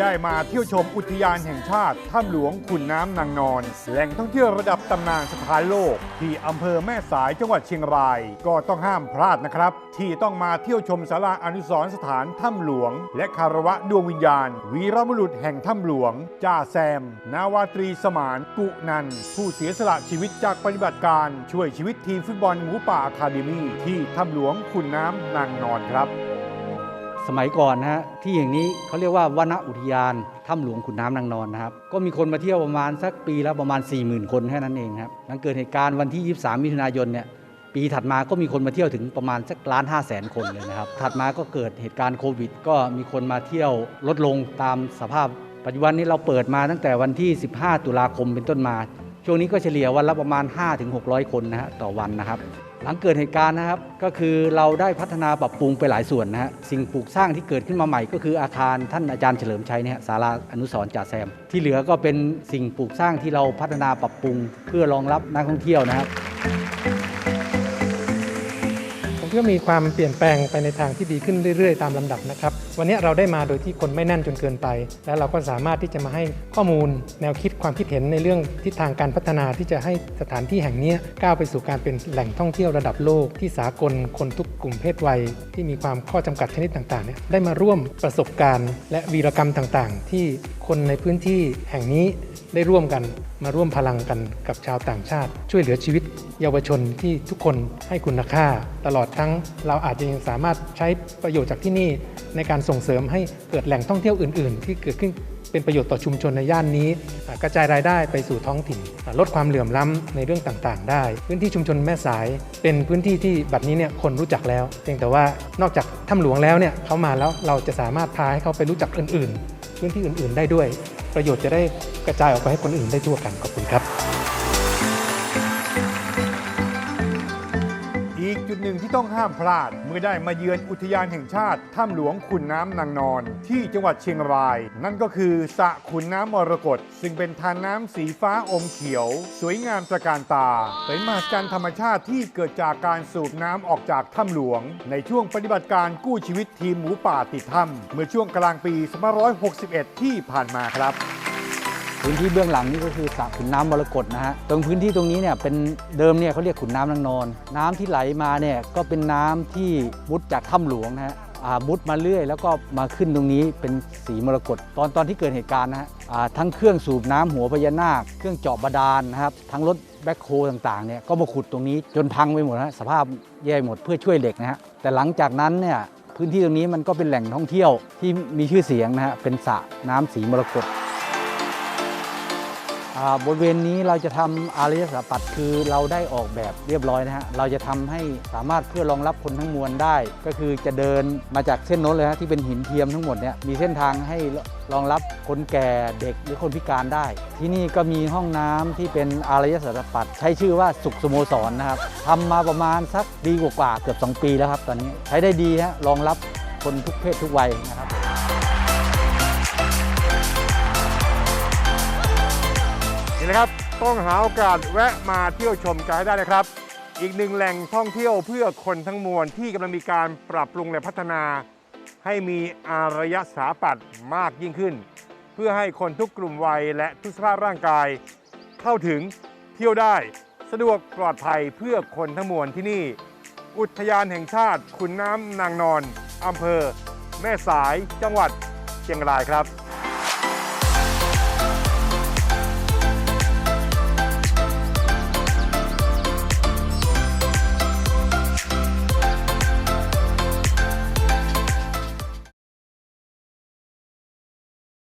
ได้มาเที่ยวชมอุทยานแห่งชาติถ้ำหลวงขุนน้ำนางนอน แหล่งท่องเที่ยวระดับตำนานสถานโลก ที่อำเภอแม่สายจังหวัดเชียงราย ก็ต้องห้ามพลาดนะครับ ที่ต้องมาเที่ยวชมศาลาอนุสรสถานถ้ำหลวง และคารวะดวงวิญญาณ วีรบุรุษแห่งถ้ำหลวง จ่าแซม นาวาตรีสมานกุนัน ผู้เสียสละชีวิตจากปฏิบัติการช่วยชีวิตทีมฟุตบอลหมูป่าอะคาเดมี่ที่ถ้ำหลวงขุนน้ำนางนอนครับ สมัยก่อนนะฮะที่อย่างนี้เขาเรียกว่าวนอุทยานถ้ำหลวงขุนน้ำนางนอนนะครับก็มีคนมาเที่ยวประมาณสักปีละประมาณ 4 0,000 คนแค่นั้นเองครับหลังเกิดเหตุการณ์วันที่ 23 มิถุนายนเนี่ยปีถัดมาก็มีคนมาเที่ยวถึงประมาณสักล้านห้าแสนคนเลยนะครับถัดมาก็เกิดเหตุการณ์โควิด ก็มีคนมาเที่ยวลดลงตามสภาพ ปัจจุบันนี้เราเปิดมาตั้งแต่วันที่ 15 ตุลาคมเป็นต้นมา ช่วงนี้ก็เฉลี่ยวันละประมาณ 5-600 คนนะฮะต่อวันนะครับ หลังเกิดเหตุการณ์นะครับ ก็คือเราได้พัฒนาปรับปรุงไปหลายส่วนนะฮะสิ่งปลูกสร้างที่เกิดขึ้นมาใหม่ ก็คืออาคารท่านอาจารย์เฉลิมชัยเนี่ยศาลาอนุสรณ์จ่าแซม ที่เหลือก็เป็นสิ่งปลูกสร้างที่เราพัฒนาปรับปรุง เพื่อรองรับนักท่องเที่ยวนะครับก็มีความเปลี่ยนแปลงไปในทางที่ดีขึ้นเรื่อย ๆ ตามลำดับนะครับ วันนี้เราได้มาโดยที่คนไม่แน่นจนเกินไป และเราก็สามารถที่จะมาให้ข้อมูลแนวคิดความคิดเห็นในเรื่องทิศทางการพัฒนาที่จะให้สถานที่แห่งนี้ก้าวไปสู่การเป็นแหล่งท่องเที่ยวระดับโลก ที่สากลคนทุกกลุ่มเพศวัย ที่มีความข้อจำกัดชนิดต่างๆเนี่ยได้มาร่วมประสบการณ์ และวีรกรรมต่างๆ ที่คนในพื้นที่แห่งนี้ได้ร่วมกันมาร่วมพลังกันกับชาวต่างชาติ ช่วยเหลือชีวิต เยาวชนที่ทุกคนให้คุณค่า ตลอดทั้งเราอาจจะยังสามารถใช้ประโยชน์จากที่นี่ ในการส่งเสริมให้เกิดแหล่งท่องเที่ยวอื่น ๆ ที่เกิดขึ้นเป็นประโยชน์ต่อชุมชนในย่านนี้ กระจายรายได้ไปสู่ท้องถิ่น ลดความเหลื่อมล้ำในเรื่องต่างๆ ได้ พื้นที่ชุมชนแม่สาย เป็นพื้นที่ที่บัดนี้เนี่ยคนรู้จักแล้ว เพียงแต่ว่านอกจากถ้ำหลวงแล้วเนี่ยเขามาแล้วเราจะสามารถพาให้เขาไปรู้จักอื่น ๆ พื้นที่อื่น ๆ ได้ด้วย ประโยชน์จะได้กระจายออกไปให้คนอื่นได้ทั่วกันขอบคุณครับ กหนึ่งที่ต้องห้ามพลาด เมื่อได้มาเยือนอุทยานแห่งชาติถ้ำหลวงขุนน้ำนางนอน ที่จังหวัดเชียงราย นั่นก็คือสระขุนน้ำมรกตซึ่งเป็นทานน้ำสีฟ้าอมเขียว สวยงามตระการตา เป็นมหัศจรรย์ธรรมชาติที่เกิดจากการสูบน้ำออกจากถ้ำหลวง ในช่วงปฏิบัติการกู้ชีวิตทีมหมูป่าติดถ้ำเมื่อช่วงกลางปี2561 ที่ผ่านมาครับ พื้นที่เบื้องหลังนี่ก็คือสระขุนน้ำมรกตนะฮะตรงพื้นที่ตรงนี้เนี่ยเป็นเดิมเนี่ยเขาเรียกขุนน้ำนางนอน น้ำที่ไหลมาเนี่ยก็เป็นน้ำที่มุดจากถ้ำหลวงนะฮะมุดมาเรื่อย แล้วก็มาขึ้นตรงนี้เป็นสีมรกตตอนตอนที่เกิดเหตุการณ์นะฮะทั้งเครื่องสูบน้ำหัวพญานาค เครื่องเจาะบาดาลนะครับทั้งรถแบ็คโฮต่างๆเนี่ยก็มาขุดตรงนี้จนพังไปหมดนะสภาพแย่หมดเพื่อช่วยเด็กนะฮะแต่หลังจากนั้นเนี่ยพื้นที่ตรงนี้มันก็เป็นแหล่งท่องเที่ยวที่มีชื่อเสียงนะฮะเป็นสระน้ำสีมรกต บริเวณนี้เราจะทำอารยสถาปัตย์คือเราได้ออกแบบเรียบร้อยนะฮะเราจะทำให้สามารถเพื่อรองรับคนทั้งมวลได้ ก็คือจะเดินมาจากเส้นโน้นเลยฮะที่เป็นหินเทียมทั้งหมดเนี่ยมีเส้นทางให้รองรับคนแก่เด็กหรือคนพิการได้ ที่นี่ก็มีห้องน้ำที่เป็นอารยสถาปัตย์ใช้ชื่อว่าสุขสโมสรนะครับทำมาประมาณสักดีกว่าเกือบ 2 ปีแล้วครับตอนนี้ใช้ได้ดีฮะรองรับคนทุกเพศทุกวัยนะครับ นะครับ ต้องหาโอกาสแวะมาเที่ยวชมกันให้ได้นะครับ อีกหนึ่งแหล่งท่องเที่ยวเพื่อคนทั้งมวลที่กำลังมีการปรับปรุงและพัฒนา ให้มีอารยสถาปัตย์มากยิ่งขึ้น เพื่อให้คนทุกกลุ่มวัยและทุกสภาพร่างกาย เข้าถึงเที่ยวได้สะดวกปลอดภัยเพื่อคนทั้งมวลที่นี่ อุทยานแห่งชาติขุนน้ำนางนอนอำเภอ แม่สายจังหวัดเชียงรายครับ